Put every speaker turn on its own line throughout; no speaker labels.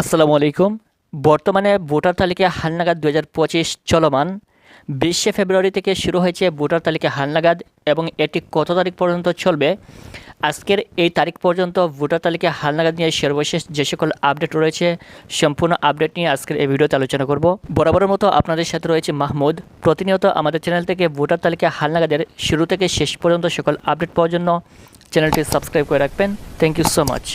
আসসালামু আলাইকুম। বর্তমানে ভোটার তালিকা হালনাগাদ দু হাজার পঁচিশ চলমান। বিশে ফেব্রুয়ারি থেকে শুরু হয়েছে ভোটার তালিকা হালনাগাদ এবং এটি কত তারিখ পর্যন্ত চলবে? আজকের এই তারিখ পর্যন্ত ভোটার তালিকা হালনাগাদ নিয়ে সর্বশেষ যে সকল আপডেট রয়েছে, সম্পূর্ণ আপডেট নিয়ে আজকের এই ভিডিওতে আলোচনা করব। বরাবরের মতো আপনাদের সাথে রয়েছে মাহমুদ। প্রতিনিয়ত আমাদের চ্যানেল থেকে ভোটার তালিকা হালনাগাদের শুরু থেকে শেষ পর্যন্ত সকল আপডেট পাওয়ার জন্য চ্যানেলটি সাবস্ক্রাইব করে রাখবেন। Thank you so much.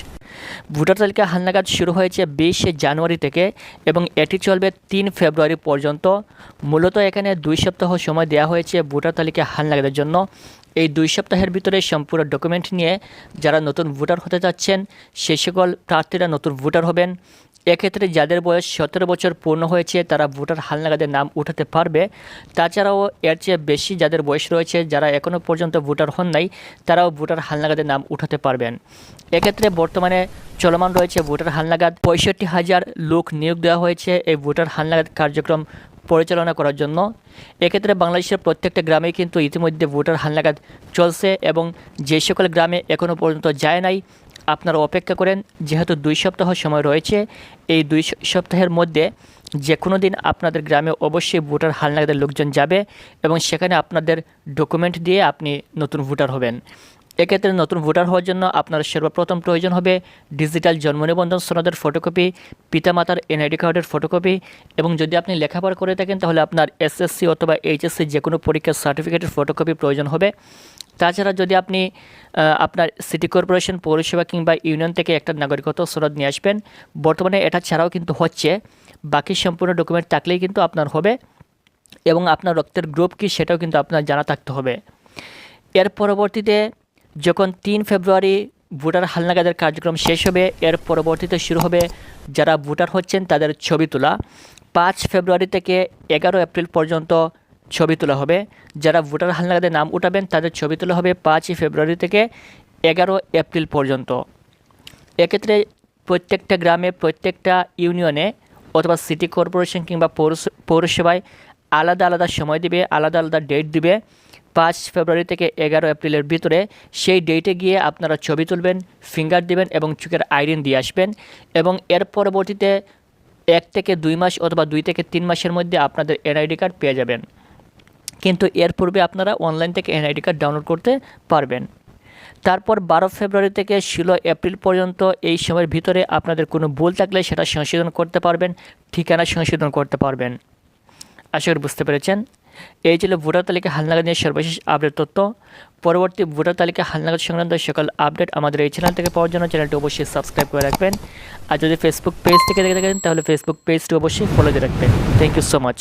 Voter তালিকা হালনাগাদ শুরু হয়েছে বিশে জানুয়ারি থেকে এবং এটি চলবে তিন ফেব্রুয়ারি পর্যন্ত। মূলত এখানে দুই সপ্তাহ সময় দেওয়া হয়েছে ভোটার তালিকা হালনাগাদের জন্য। এই দুই সপ্তাহের ভিতরে সম্পূর্ণ ডকুমেন্ট নিয়ে যারা নতুন ভোটার হতে যাচ্ছেন সে সকল প্রার্থীরা নতুন ভোটার হবেন। এক্ষেত্রে যাদের বয়স সতেরো বছর পূর্ণ হয়েছে, তারা ভোটার হালনাগাদের নাম উঠাতে পারবে। তাছাড়াও এর চেয়ে বেশি যাদের বয়স রয়েছে, যারা এখনও পর্যন্ত ভোটার হন নাই, তারাও ভোটার হালনাগাদের নাম উঠাতে পারবেন। এক্ষেত্রে বর্তমানে চলমান রয়েছে ভোটার হালনাগাদ। পঁয়ষট্টি হাজার লোক নিয়োগ দেওয়া হয়েছে এই ভোটার হালনাগাদ কার্যক্রম পরিচালনা করার জন্য। এক্ষেত্রে বাংলাদেশের প্রত্যেকটা গ্রামে কিন্তু ইতিমধ্যে ভোটার হালনাগাদ চলছে এবং যে সকল গ্রামে এখনও পর্যন্ত যায় নাই, আপনারা অপেক্ষা করেন। যেহেতু দুই সপ্তাহ সময় রয়েছে, এই দুই সপ্তাহের মধ্যে যে কোনো দিন আপনাদের গ্রামে অবশ্যই ভোটার হালনাগাদের লোকজন যাবে এবং সেখানে আপনাদের ডকুমেন্ট দিয়ে আপনি নতুন ভোটার হবেন। এক্ষেত্রে নতুন ভোটার হওয়ার জন্য আপনার সর্বপ্রথম প্রয়োজন হবে ডিজিটাল জন্ম নিবন্ধন সনদের ফটোকপি পিতামাতার এনআইডি কার্ডের ফটোকপি এবং যদি আপনি লেখাপড়া করে থাকেন তাহলে আপনার এসএসসি অথবা এইচএসসি যে কোনো পরীক্ষার সার্টিফিকেটের ফটোকপি প্রয়োজন হবে। তাছাড়া যদি আপনি আপনার সিটি কর্পোরেশন পৌরসভা কিংবা ইউনিয়ন থেকে একটা নাগরিকত্ব সনদ নিয়ে আসবেন, বর্তমানে এটা ছাড়াও কিন্তু হচ্ছে। বাকি সম্পূর্ণ ডকুমেন্ট থাকলেই কিন্তু আপনার হবে এবং আপনার রক্তের গ্রুপ কী সেটাও কিন্তু আপনার জানা থাকতে হবে। এর পরবর্তীতে যখন তিন ফেব্রুয়ারি ভোটার হালনাগাদের কার্যক্রম শেষ হবে, এর পরবর্তীতে শুরু হবে যারা ভোটার হচ্ছেন তাদের ছবি তোলা। পাঁচ ফেব্রুয়ারি থেকে এগারো এপ্রিল পর্যন্ত ছবি তোলা হবে। যারা ভোটার হালনাগাদের নাম উঠাবেন তাদের ছবি তোলা হবে পাঁচই ফেব্রুয়ারি থেকে এগারো এপ্রিল পর্যন্ত। এক্ষেত্রে প্রত্যেকটা গ্রামে, প্রত্যেকটা ইউনিয়নে অথবা সিটি কর্পোরেশন কিংবা পৌরস- পৌরসভায় আলাদা আলাদা সময় দিবে, আলাদা আলাদা ডেট দিবে। পাঁচ ফেব্রুয়ারি থেকে এগারো এপ্রিলের ভিতরে সেই ডেটে গিয়ে আপনারা ছবি তুলবেন, ফিঙ্গার দিবেন এবং চোখের আইরিন দিয়ে আসবেন এবং এর পরবর্তীতে এক থেকে দুই মাস অথবা দুই থেকে তিন মাসের মধ্যে আপনাদের এনআইডি কার্ড পেয়ে যাবেন। কিন্তু এর পূর্বে আপনারা অনলাইন থেকে এনআইডি কার্ড ডাউনলোড করতে পারবেন। তারপর বারো ফেব্রুয়ারি থেকে ষোলো এপ্রিল পর্যন্ত এই সময়ের ভিতরে আপনাদের কোনো ভুল থাকলে সেটা সংশোধন করতে পারবেন, ঠিকানা সংশোধন করতে পারবেন। আশা করি বুঝতে পেরেছেন। এই ছিল ভোটার তালিকা হালনাগাদ নিয়ে সর্বশেষ আপডেট তথ্য। পরবর্তী ভোটার তালিকা হালনাগাদ সংক্রান্ত সকল আপডেট আমাদের এই চ্যানেল থেকে পাওয়ার জন্য চ্যানেলটি অবশ্যই সাবস্ক্রাইব করে রাখবেন। আর যদি ফেসবুক পেজ থেকে দেখে থাকেন, তাহলে ফেসবুক পেজটি অবশ্যই ফলো দিয়ে রাখবেন। Thank you so much